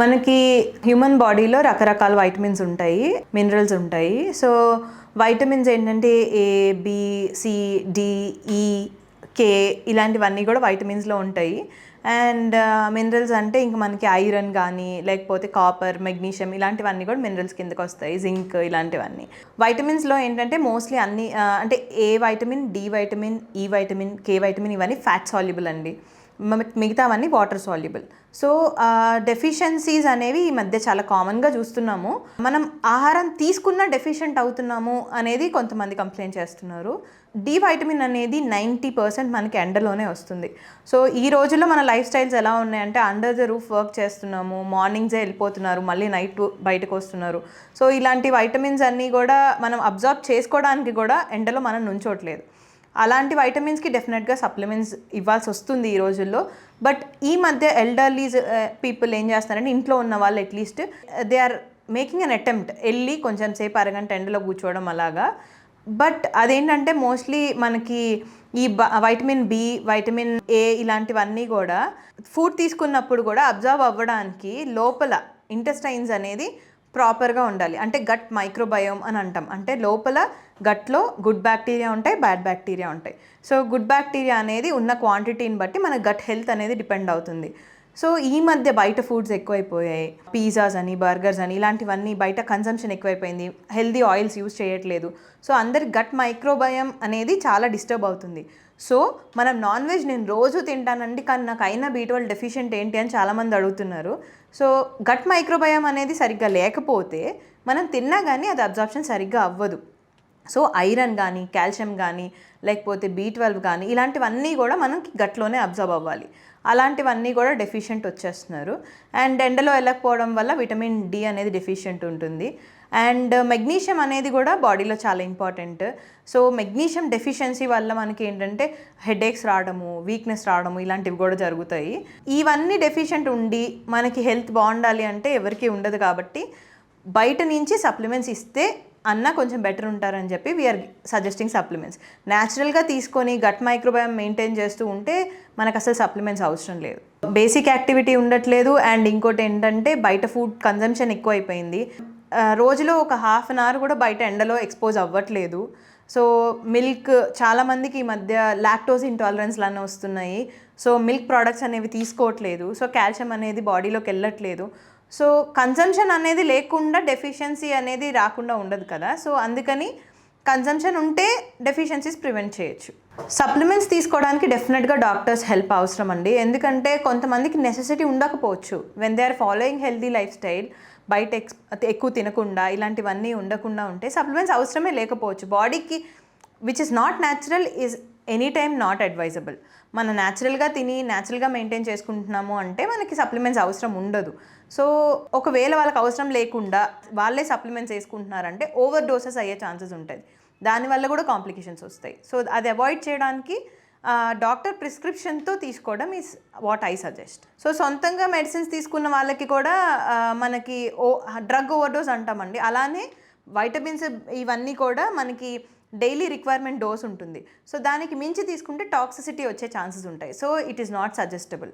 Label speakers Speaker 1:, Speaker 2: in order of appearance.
Speaker 1: మనకి హ్యూమన్ బాడీలో రకరకాల వైటమిన్స్ ఉంటాయి మినరల్స్ ఉంటాయి. సో వైటమిన్స్ ఏంటంటే ఏ బి సి డి ఈ కే ఇలాంటివన్నీ కూడా వైటమిన్స్లో ఉంటాయి. అండ్ మినరల్స్ uh, అంటే ఇంక మనకి ఐరన్ కానీ లేకపోతే కాపర్ మెగ్నీషియం ఇలాంటివన్నీ కూడా మినరల్స్ కిందకు వస్తాయి జింక్ ఇలాంటివన్నీ. వైటమిన్స్లో ఏంటంటే మోస్ట్లీ అన్ని uh, అంటే A vitamin D vitamin E vitamin K vitamin ఇవన్నీ ఫ్యాట్ సాల్యుబుల్ అండి. మిగతావన్నీ వాటర్ సాల్యుబుల్ సో డెఫిషియన్సీస్ అనేవి ఈ మధ్య చాలా కామన్గా చూస్తున్నాము. మనం ఆహారం తీసుకున్న డెఫిషియెంట్ అవుతున్నాము అనేది కొంతమంది కంప్లైంట్ చేస్తున్నారు. డి వైటమిన్ అనేది నైంటీ పర్సెంట్ మనకి ఎండలోనే వస్తుంది. సో ఈ రోజుల్లో మన లైఫ్ స్టైల్స్ ఎలా ఉన్నాయంటే అండర్ ద రూఫ్ వర్క్ చేస్తున్నాము మార్నింగ్సే వెళ్ళిపోతున్నారు మళ్ళీ నైట్ బయటకు వస్తున్నారు. సో ఇలాంటి వైటమిన్స్ అన్నీ కూడా మనం అబ్జర్వ్ చేసుకోవడానికి కూడా ఎండలో మనం నుంచోట్లేదు. అలాంటి వైటమిన్స్కి డెఫినెట్గా సప్లిమెంట్స్ ఇవ్వాల్సి వస్తుంది ఈ రోజుల్లో. బట్ ఈ మధ్య ఎల్డర్లీస్ పీపుల్ uh, ఏం చేస్తారంటే ఇంట్లో ఉన్న వాళ్ళు at least they are making an attempt వెళ్ళి కొంచెం సేపు అరగంట ఎండలో కూర్చోవడం అలాగా. బట్ అదేంటంటే మోస్ట్లీ మనకి ఈ వైటమిన్ బి వైటమిన్ ఏ ఇలాంటివన్నీ కూడా ఫుడ్ తీసుకున్నప్పుడు కూడా అబ్జర్వ్ అవ్వడానికి లోపల ఇంటెస్టైన్స్ అనేది ప్రాపర్గా ఉండాలి. అంటే గట్ మైక్రోబయోమ్ అని అంటాం. అంటే లోపల గట్లో గుడ్ బ్యాక్టీరియా ఉంటాయి బ్యాడ్ బ్యాక్టీరియా ఉంటాయి. సో గుడ్ బ్యాక్టీరియా అనేది ఉన్న క్వాంటిటీని బట్టి మన గట్ హెల్త్ అనేది డిపెండ్ అవుతుంది. సో ఈ మధ్య బయట ఫుడ్స్ ఎక్కువైపోయాయి. పిజ్జాస్ అని బర్గర్స్ అని ఇలాంటివన్నీ బయట కన్సంప్షన్ ఎక్కువైపోయింది. హెల్దీ ఆయిల్స్ యూజ్ చేయట్లేదు. సో అందరి గట్ మైక్రోబయం అనేది చాలా డిస్టర్బ్ అవుతుంది. సో మనం నాన్ వెజ్ నేను రోజు తింటానండి కానీ నాకు అయినా బీట్వల్ డెఫిషియెంట్ ఏంటి అని చాలామంది అడుగుతున్నారు. సో గట్ మైక్రోబయం అనేది సరిగ్గా లేకపోతే మనం తిన్నా కానీ అది అబ్జార్ప్షన్ సరిగ్గా అవ్వదు. సో ఐరన్ కానీ కాల్షియం కానీ లేకపోతే బీ ట్వెల్వ్ కానీ ఇలాంటివన్నీ కూడా మనకి గట్లోనే అబ్జర్వ్ అవ్వాలి. అలాంటివన్నీ కూడా డెఫిషియెంట్ వచ్చేస్తున్నారు. అండ్ ఎండలో వెళ్ళకపోవడం వల్ల విటమిన్ డి అనేది డెఫిషియెంట్ ఉంటుంది. అండ్ మెగ్నీషియం అనేది కూడా బాడీలో చాలా ఇంపార్టెంట్. సో మెగ్నీషియం డెఫిషియన్సీ వల్ల మనకి ఏంటంటే హెడేక్స్ రావడము వీక్నెస్ రావడము ఇలాంటివి కూడా జరుగుతాయి. ఇవన్నీ డెఫిషియెంట్ ఉండి మనకి హెల్త్ బాగుండాలి అంటే ఎవరికీ ఉండదు కాబట్టి బయట నుంచి సప్లిమెంట్స్ ఇస్తే అన్న కొంచెం బెటర్ ఉంటారని చెప్పి వీఆర్ సజెస్టింగ్ సప్లిమెంట్స్ న్యాచురల్గా తీసుకొని గట్ మైక్రోబయం మెయింటైన్ చేస్తూ ఉంటే మనకు అసలు సప్లిమెంట్స్ అవసరం లేదు. బేసిక్ యాక్టివిటీ ఉండట్లేదు అండ్ ఇంకోటి ఏంటంటే బయట ఫుడ్ కన్జంప్షన్ ఎక్కువైపోయింది. రోజులో ఒక హాఫ్ అన్ అవర్ కూడా బయట ఎండలో ఎక్స్పోజ్ అవ్వట్లేదు. సో మిల్క్ చాలామందికి ఈ మధ్య లాక్టోస్ ఇంటాలరెన్స్ లానే వస్తున్నాయి. సో మిల్క్ ప్రోడక్ట్స్ అనేవి తీసుకోవట్లేదు. సో కాల్షియం అనేది బాడీలోకి వెళ్ళట్లేదు. సో కన్సంప్షన్ అనేది లేకుండా డెఫిషియన్సీ అనేది రాకుండా ఉండదు కదా. సో అందుకని కన్సంప్షన్ ఉంటే డెఫిషియన్సీస్ ప్రివెంట్ చేయొచ్చు. సప్లిమెంట్స్ తీసుకోవడానికి డెఫినెట్గా డాక్టర్స్ హెల్ప్ అవసరం అండి. ఎందుకంటే కొంతమందికి నెసెసిటీ ఉండకపోవచ్చు. When they are following healthy life style బయట ఎక్స్ ఎక్కువ తినకుండా ఇలాంటివన్నీ ఉండకుండా ఉంటే సప్లిమెంట్స్ అవసరమే లేకపోవచ్చు. బాడీకి which is not natural is any time not advisable. మనం న్యాచురల్గా తిని న్యాచురల్గా మెయింటైన్ చేసుకుంటున్నాము అంటే మనకి సప్లిమెంట్స్ అవసరం ఉండదు. సో ఒకవేళ వాళ్ళకి అవసరం లేకుండా వాళ్ళే సప్లిమెంట్స్ వేసుకుంటున్నారంటే ఓవర్ డోసెస్ అయ్యే ఛాన్సెస్ ఉంటుంది దానివల్ల కూడా కాంప్లికేషన్స్ వస్తాయి. సో అది అవాయిడ్ చేయడానికి డాక్టర్ ప్రిస్క్రిప్షన్తో తీసుకోవడం is what I suggest. So సొంతంగా మెడిసిన్స్ తీసుకున్న వాళ్ళకి కూడా మనకి ఓ డ్రగ్ ఓవర్డోస్ అంటామండి. అలానే వైటమిన్స్ ఇవన్నీ కూడా మనకి డైలీ రిక్వైర్మెంట్ డోస్ ఉంటుంది. సో దానికి మించి తీసుకుంటే టాక్సిసిటీ వచ్చే ఛాన్సెస్ ఉంటాయి. So it is not suggestable.